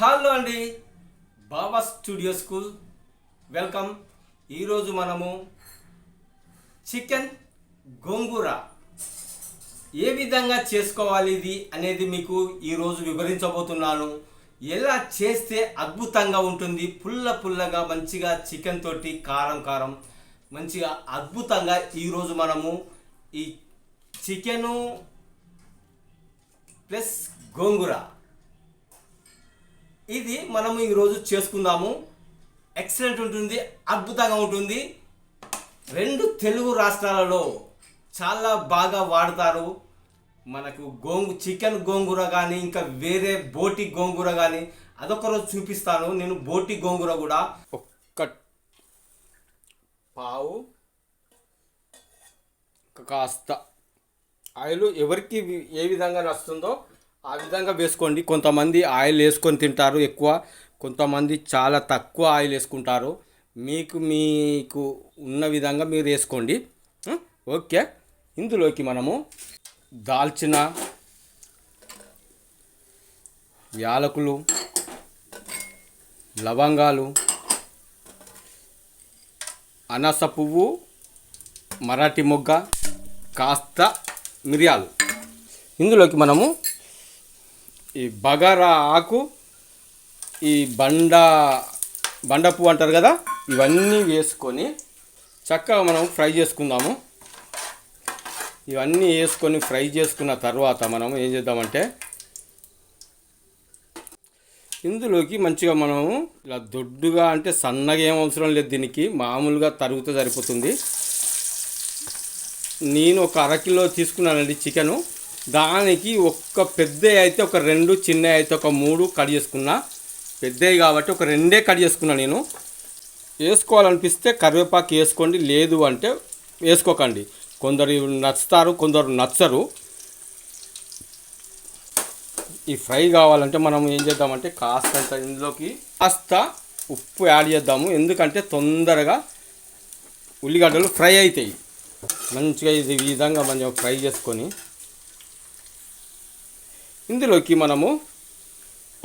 Hello అండి బాబా studio school welcome. ఈరోజు మనము చికెన్ గోంగూర. ఏ విధంగా చేసుకోవాలి ఇది అనేది మీకు ఈరోజు వివరించబోతున్నాను. ఎలా చేస్తే అద్భుతంగా ఉంటుంది పుల్ల పుల్లగా మంచిగా చికెన్ తోటి కారం కారం మంచిగా అద్భుతంగా ఈరోజు మనము ఈ చికెను ప్లస్ గోంగూర ఇది మనము ఈరోజు చేసుకుందాము. ఎక్సలెంట్ ఉంటుంది అద్భుతంగా ఉంటుంది. రెండు తెలుగు రాష్ట్రాలలో చాలా బాగా వాడతారు. మనకు గోంగు చికెన్ గోంగూర కానీ ఇంకా వేరే బోటి గోంగూర కానీ అదొక రోజు చూపిస్తాను. నేను బోటి గోంగూర కూడా. ఒక్క పావు కాస్త. ఆయిల్ ఎవరికి ఏ విధంగా నచ్చుతుందో ఆ విధంగా వేసుకోండి. కొంతమంది ఆయిల్ వేసుకొని తింటారు ఎక్కువ. కొంతమంది చాలా తక్కువ ఆయిల్ వేసుకుంటారు. మీకు మీకు ఉన్న విధంగా మీరు వేసుకోండి. ఓకే. ఇందులోకి మనము దాల్చిన యాలకులు లవంగాలు అనస పువ్వు మరాఠీ మొగ్గ కాస్త మిరియాలు. ఇందులోకి మనము ఈ బగారా ఆకు ఈ బండ బండ పువ్వు అంటారు కదా ఇవన్నీ వేసుకొని చక్కగా మనం ఫ్రై చేసుకుందాము. ఇవన్నీ వేసుకొని ఫ్రై చేసుకున్న తర్వాత మనం ఏం చేద్దామంటే ఇందులోకి మంచిగా మనము ఇలా దొడ్డుగా అంటే సన్నగా ఏం అవసరం లేదు దీనికి మామూలుగా తరుగుతూ సరిపోతుంది. నేను ఒక అరకిలో తీసుకున్నానండి చికెను. దానికి ఒక్క పెద్ద అయితే ఒక రెండు చిన్న అయితే ఒక మూడు కట్ చేసుకున్నా. పెద్దవి కాబట్టి ఒక రెండే కట్ చేసుకున్నా నేను. వేసుకోవాలనిపిస్తే కరివేపాకు వేసుకోండి లేదు అంటే వేసుకోకండి. కొందరు నచ్చుతారు కొందరు నచ్చరు. ఈ ఫ్రై కావాలంటే మనం ఏం చేద్దామంటే కాస్తంత ఇందులోకి కాస్త ఉప్పు యాడ్ చేద్దాము. ఎందుకంటే తొందరగా ఉల్లిగడ్డలు ఫ్రై అవుతాయి. మంచిగా ఇది ఈ విధంగా మనం ఫ్రై చేసుకొని ఇందులోకి మనము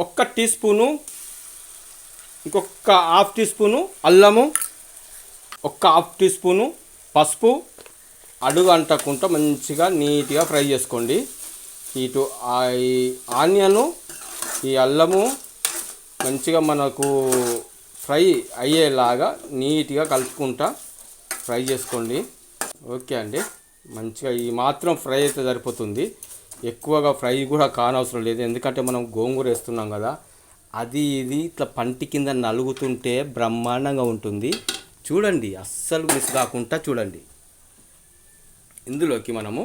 ఒక్క టీ స్పూను ఇంకొక హాఫ్ టీ స్పూను అల్లము ఒక్క హాఫ్ టీ స్పూను పసుపు అడుగు అంటకుండా మంచిగా నీట్గా ఫ్రై చేసుకోండి. ఇటు ఈ ఆనియను ఈ అల్లము మంచిగా మనకు ఫ్రై అయ్యేలాగా నీట్గా కలుపుకుంటా ఫ్రై చేసుకోండి. ఓకే అండి. మంచిగా ఈ మాత్రం ఫ్రై అయితే సరిపోతుంది. ఎక్కువగా ఫ్రై కూడా కానవసరం లేదు. ఎందుకంటే మనం గోంగూర వేస్తున్నాం కదా అది ఇది ఇట్లా పంటి కింద నలుగుతుంటే బ్రహ్మాండంగా ఉంటుంది. చూడండి అస్సలు మిస్ కాకుండా చూడండి. ఇందులోకి మనము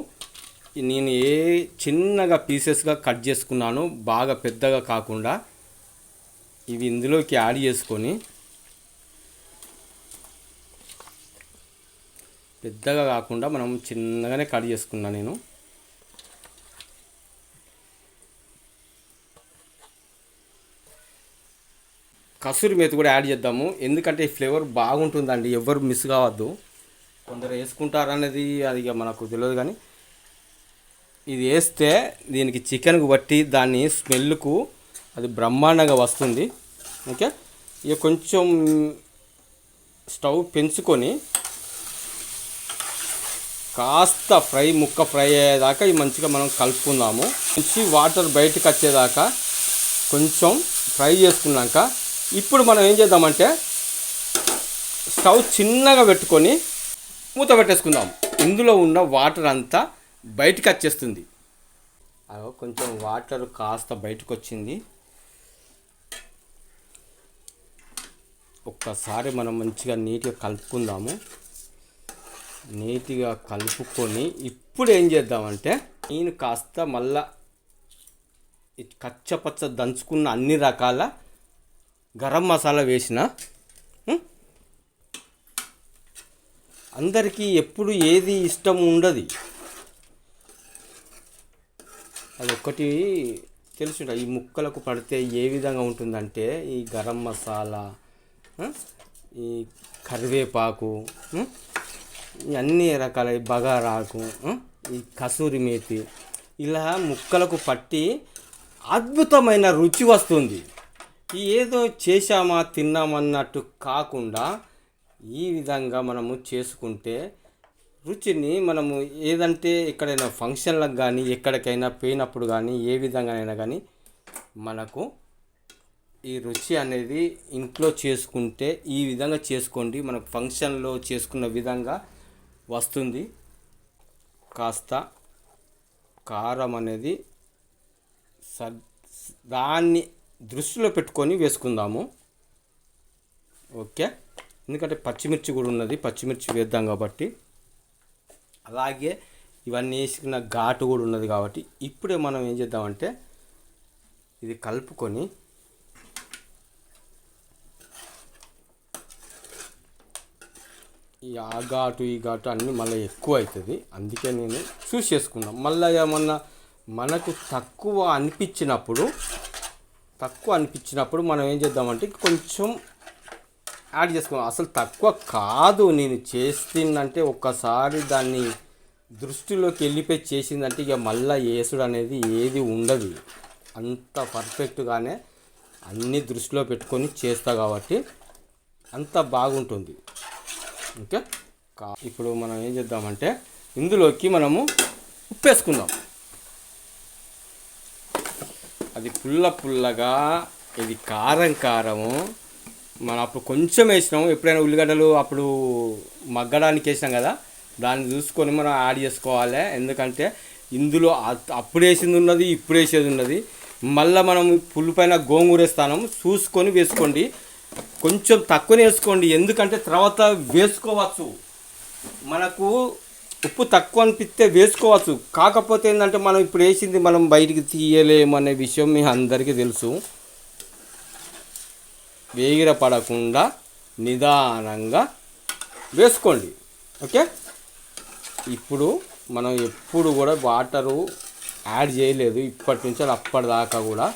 నేను ఏ చిన్నగా పీసెస్గా కట్ చేసుకున్నాను బాగా పెద్దగా కాకుండా ఇవి ఇందులోకి యాడ్ చేసుకొని పెద్దగా కాకుండా మనం చిన్నగానే కట్ చేసుకున్నాను నేను. కసూరి మేతి కూడా యాడ్ చేద్దాము. ఎందుకంటే ఈ ఫ్లేవర్ బాగుంటుందండి. ఎవరు మిస్ కావద్దు. కొందరు వేసుకుంటారనేది అది ఇక మనకు తెలియదు కానీ ఇది వేస్తే దీనికి చికెన్కు బట్టి దాని స్మెల్కు అది బ్రహ్మాండంగా వస్తుంది. ఓకే? ఇక కొంచెం స్టవ్ పెంచుకొని కాస్త ఫ్రై ముక్క ఫ్రై అయ్యేదాకా ఇవి మంచిగా మనం కలుపుకుందాము. మంచి వాటర్ బయటకు వచ్చేదాకా కొంచెం ఫ్రై చేసుకున్నాక ఇప్పుడు మనం ఏం చేద్దామంటే స్టవ్ చిన్నగా పెట్టుకొని మూత పెట్టేసుకుందాం. ఇందులో ఉన్న వాటర్ అంతా బయటకు వచ్చేస్తుంది. అదో కొంచెం వాటర్ కాస్త బయటకు వచ్చింది ఒక్కసారి మనం మంచిగా నీట్గా కలుపుకుందాము. నీట్గా కలుపుకొని ఇప్పుడు ఏం చేద్దామంటే నేను కాస్త మళ్ళా కచ్చపచ్చ దంచుకున్న అన్ని రకాల గరం మసాలా వేసిన అందరికీ ఎప్పుడు ఏది ఇష్టం ఉండదు. అదొక్కటి తెలుసుంట ఈ ముక్కలకు పడితే ఏ విధంగా ఉంటుందంటే ఈ గరం మసాలా ఈ కరివేపాకు అన్ని రకాల బగారాకు ఈ కసూరి మేతి ఇలా ముక్కలకు పట్టి అద్భుతమైన రుచి వస్తుంది. ఏదో చేశామా తిన్నామన్నట్టు కాకుండా ఈ విధంగా మనము చేసుకుంటే రుచిని మనము ఏదంటే ఎక్కడైనా ఫంక్షన్లకు కానీ ఎక్కడికైనా పోయినప్పుడు కానీ ఏ విధంగానైనా కానీ మనకు ఈ రుచి అనేది ఇంట్లో చేసుకుంటే ఈ విధంగా చేసుకోండి. మనకు ఫంక్షన్లో చేసుకున్న విధంగా వస్తుంది. కాస్త కారం అనేది స దాన్ని దృష్టిలో పెట్టుకొని వేసుకుందాము. ఓకే. ఎందుకంటే పచ్చిమిర్చి కూడా ఉన్నది. పచ్చిమిర్చి వేద్దాం కాబట్టి. అలాగే ఇవన్నీ వేసుకున్న ఘాటు కూడా ఉన్నది కాబట్టి ఇప్పుడే మనం ఏం చేద్దామంటే ఇది కలుపుకొని ఈ ఆ ఘాటు ఈ ఘాటు అన్నీ మళ్ళీ ఎక్కువ అవుతుంది. అందుకే నేను చూసి చేసుకున్నాం. మళ్ళీ ఏమన్నా మనకు తక్కువ అనిపించినప్పుడు తక్కువ అనిపించినప్పుడు మనం ఏం చేద్దామంటే కొంచెం యాడ్ చేసుకున్నాం అసలు తక్కువ కాదు. నేను చేస్తుందంటే ఒక్కసారి దాన్ని దృష్టిలోకి వెళ్ళిపోయి చేసిందంటే ఇక మళ్ళీ వేసుడు అనేది ఏది ఉండదు. అంత పర్ఫెక్ట్గానే అన్ని దృష్టిలో పెట్టుకొని చేస్తా కాబట్టి అంత బాగుంటుంది. ఓకే? కా- ఇప్పుడు మనం ఏం చేద్దామంటే ఇందులోకి మనము ఉప్పు వేసుకుందాం అది పుల్ల పుల్లగా ఇది కారం కారము. మనం అప్పుడు కొంచెం వేసినాము. ఎప్పుడైనా ఉల్లిగడ్డలు అప్పుడు మగ్గడానికి వేసినాం కదా దాన్ని చూసుకొని మనం యాడ్ చేసుకోవాలి. ఎందుకంటే ఇందులో అప్పుడు వేసింది ఉన్నది ఇప్పుడు వేసేది ఉన్నది. మళ్ళీ మనం పుల్లు పైన గోంగూర వేస్తాము. చూసుకొని వేసుకోండి. కొంచెం తక్కువనే వేసుకోండి. ఎందుకంటే తర్వాత వేసుకోవచ్చు. మనకు ఉప్పు తక్కువ అనిపిస్తే వేసుకోవచ్చు. కాకపోతే ఏంటంటే మనం ఇప్పుడు వేసింది మనం బయటికి తీయలేము అనే విషయం మీ అందరికీ తెలుసు. వేగిర పడకుండా నిదానంగా వేసుకోండి. ఓకే? ఇప్పుడు మనం ఎప్పుడు కూడా వాటరు యాడ్ చేయలేదు. ఇప్పటి నుంచి అప్పటిదాకా కూడా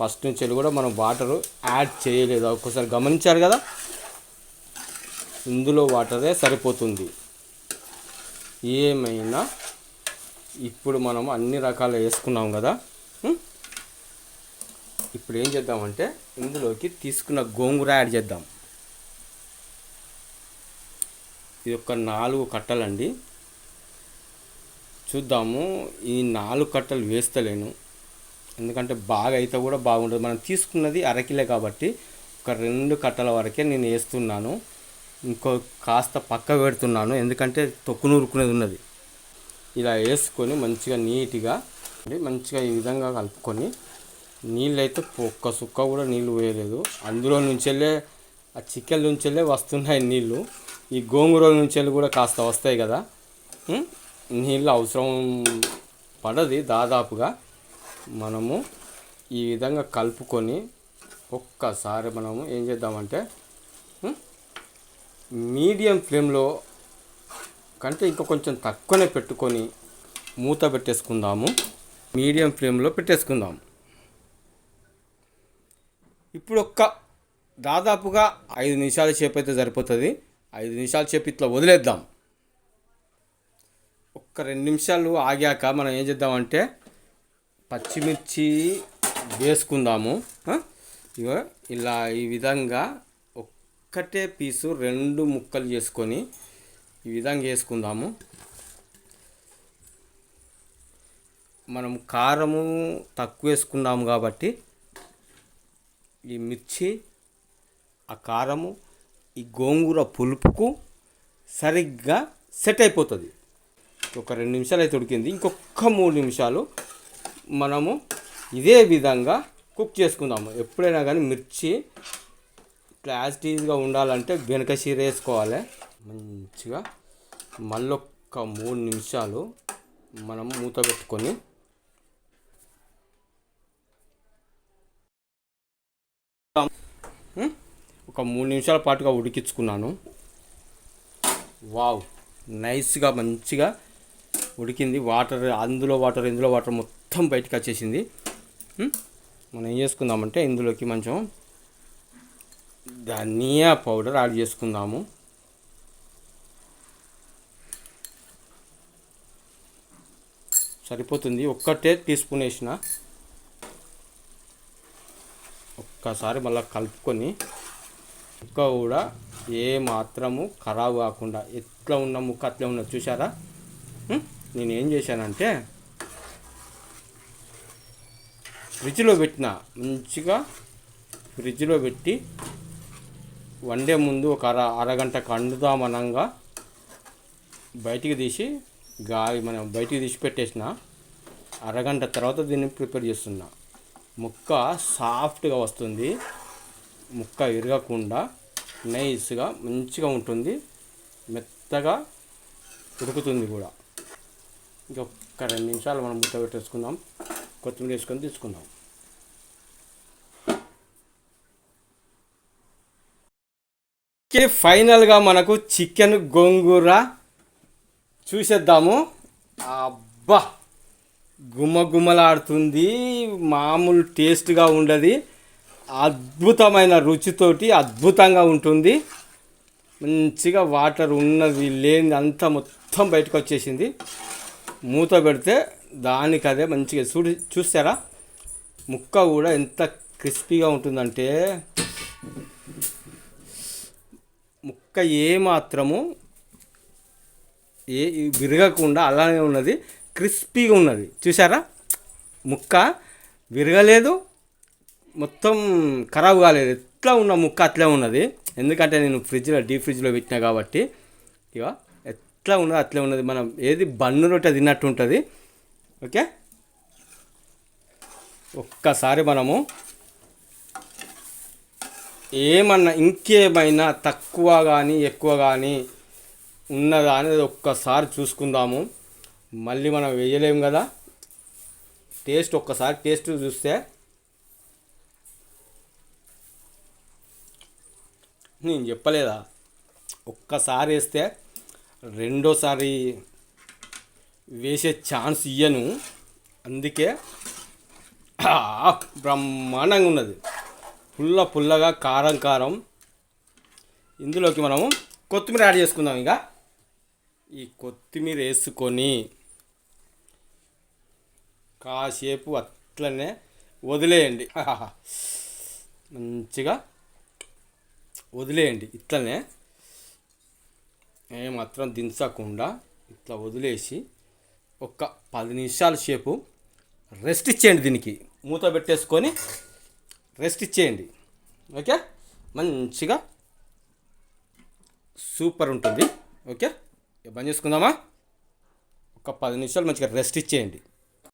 ఫస్ట్ నుంచి కూడా మనం వాటరు యాడ్ చేయలేదు. ఒక్కసారి గమనించారు కదా? ఇందులో వాటరే సరిపోతుంది. ఏమైనా ఇప్పుడు మనం అన్ని రకాలు వేసుకున్నాం కదా ఇప్పుడు ఏం చేద్దామంటే ఇందులోకి తీసుకున్న గోంగూర యాడ్ చేద్దాం. ఇది ఒక నాలుగు కట్టలండి. చూద్దాము ఈ నాలుగు కట్టలు వేస్తలేను. ఎందుకంటే బాగా అయితే కూడా బాగుంటుంది మనం తీసుకున్నది అరకిలే కాబట్టి ఒక రెండు కట్టల వరకే నేను వేస్తున్నాను. ఇంకో కాస్త పక్క పెడుతున్నాను. ఎందుకంటే తొక్కు నూరుకునేది ఉన్నది. ఇలా వేసుకొని మంచిగా నీట్గా మంచిగా ఈ విధంగా కలుపుకొని నీళ్ళు అయితే ఒక్క సుక్క కూడా నీళ్ళు వేయలేదు అందులో నుంచెల్లే ఆ చికెన్ నుంచెల్లే వస్తున్నాయి నీళ్ళు. ఈ గోంగూర నుంచెల్లి కూడా కాస్త వస్తాయి కదా. నీళ్ళు అవసరం పడది దాదాపుగా. మనము ఈ విధంగా కలుపుకొని ఒక్కసారి మనము ఏం చేద్దామంటే మీడియం ఫ్లేమ్లో కంటే ఇంకా కొంచెం తక్కువనే పెట్టుకొని మూత పెట్టేసుకుందాము. మీడియం ఫ్లేమ్లో పెట్టేసుకుందాం. ఇప్పుడు ఒక్క దాదాపుగా ఐదు నిమిషాల సేపు అయితే సరిపోతుంది. ఐదు నిమిషాల సేపు ఇట్లా వదిలేద్దాం. ఒక్క రెండు నిమిషాలు ఆగాక మనం ఏం చేద్దామంటే పచ్చిమిర్చి వేసుకుందాము. ఇగో ఇలా ఈ విధంగా ఒక్కటే పీసు రెండు ముక్కలు చేసుకొని ఈ విధంగా వేసుకుందాము. మనం కారము తక్కువ వేసుకున్నాము కాబట్టి ఈ మిర్చి ఆ కారము ఈ గోంగూర పులుపుకు సరిగ్గా సెట్ అయిపోతుంది. ఒక రెండు నిమిషాలు అయితే ఉడికింది. ఇంకొక మూడు నిమిషాలు మనము ఇదే విధంగా కుక్ చేసుకుందాము. ఎప్పుడైనా కానీ మిర్చి క్లారిటీగా ఉండాలంటే వెనక చీర వేసుకోవాలి. మంచిగా మళ్ళొక్క మూడు నిమిషాలు మనం మూత పెట్టుకొని ఒక మూడు నిమిషాల పాటుగా ఉడికించుకున్నాను. వావ్! నైస్గా మంచిగా ఉడికింది. వాటర్ అందులో వాటర్ ఇందులో వాటర్ మొత్తం బయటకు వచ్చేసింది. మనం ఏం చేసుకుందామంటే ఇందులోకి కొంచెం ధనియా పౌడర్ యాడ్ చేసుకుందాము. సరిపోతుంది. ఒక్కటే టీ స్పూన్ వేసిన. ఒక్కసారి మళ్ళీ కలుపుకొని ముక్క కూడా ఏ మాత్రము ఖరాబ్ కాకుండా ఎట్లా ఉన్న ముక్క అట్లే ఉన్నది చూసారా నేను ఏం చేశానంటే ఫ్రిడ్జ్లో పెట్టిన మంచిగా ఫ్రిడ్జ్లో పెట్టి వండే ముందు ఒక అర అరగంట కండుదామనంగా బయటికి తీసి గాలి మనం బయటికి తీసి పెట్టేసిన. అరగంట తర్వాత దీన్ని ప్రిపేర్ చేస్తున్నా. ముక్క సాఫ్ట్గా వస్తుంది. ముక్క విరగకుండా నైస్గా మంచిగా ఉంటుంది. మెత్తగా ఉడుకుతుంది కూడా. ఇంకొక రెండు నిమిషాలు మనం ముక్క పెట్టేసుకుందాం. కొత్తిమీర వేసుకొని తీసుకుందాం. ఓకే ఫైనల్గా మనకు చికెన్ గోంగూర చూసేద్దాము. అబ్బా గుమగుమలాడుతుంది మామూలు టేస్ట్గా ఉండదు అద్భుతమైన రుచితోటి అద్భుతంగా ఉంటుంది. మంచిగా వాటర్ ఉన్నది లేని అంతా మొత్తం బయటకు వచ్చేసింది. మూత పెడితే దానికి అదే మంచిగా చూ చూస్తారా? ముక్క కూడా ఎంత క్రిస్పీగా ఉంటుందంటే ముక్క ఏ మాత్రము ఏ విరగకుండా అలానే ఉన్నది క్రిస్పీగా ఉన్నది. చూసారా ముక్క విరగలేదు మొత్తం ఖరాబ్ కాలేదు. ఎట్లా ఉన్న ముక్క అట్లే ఉన్నది. ఎందుకంటే నేను ఫ్రిడ్జ్లో డీప్ ఫ్రిడ్జ్లో పెట్టినా కాబట్టి. ఇక ఎట్లా ఉన్నది అట్లే ఉన్నది. మనం ఏది బన్ను రొట్టె తిన్నట్టు ఉంటుంది. ఓకే? ఒక్కసారి మనము ఏమన్నా ఇంకేమైనా తక్కువ కానీ ఎక్కువ కానీ ఉన్నదా అనేది ఒక్కసారి చూసుకుందాము. మళ్ళీ మనం వేయలేము కదా? టేస్ట్ ఒక్కసారి టేస్ట్ చూస్తే. నేను చెప్పలేదా? ఒక్కసారి వేస్తే రెండోసారి వేసే ఛాన్స్ ఇయ్యను. అందుకే బ్రహ్మాండంగా ఉన్నది. పుల్ల పుల్లగా కారం కారం. ఇందులోకి మనము కొత్తిమీర యాడ్ చేసుకుందాం ఇక. ఈ కొత్తిమీర వేసుకొని కాసేపు అట్లనే వదిలేయండి. మంచిగా వదిలేయండి. ఇట్లనే ఏమాత్రం దించకుండా ఇట్లా వదిలేసి ఒక పది నిమిషాల సేపు రెస్ట్ ఇచ్చేయండి దీనికి. మూత పెట్టేసుకొని రెస్ట్ ఇచ్చేయండి. ఓకే? మంచిగా సూపర్ ఉంటుంది. ఓకే? ఇక బంద్ చేసుకుందామా? ఒక పది నిమిషాలు మంచిగా రెస్ట్ ఇచ్చేయండి.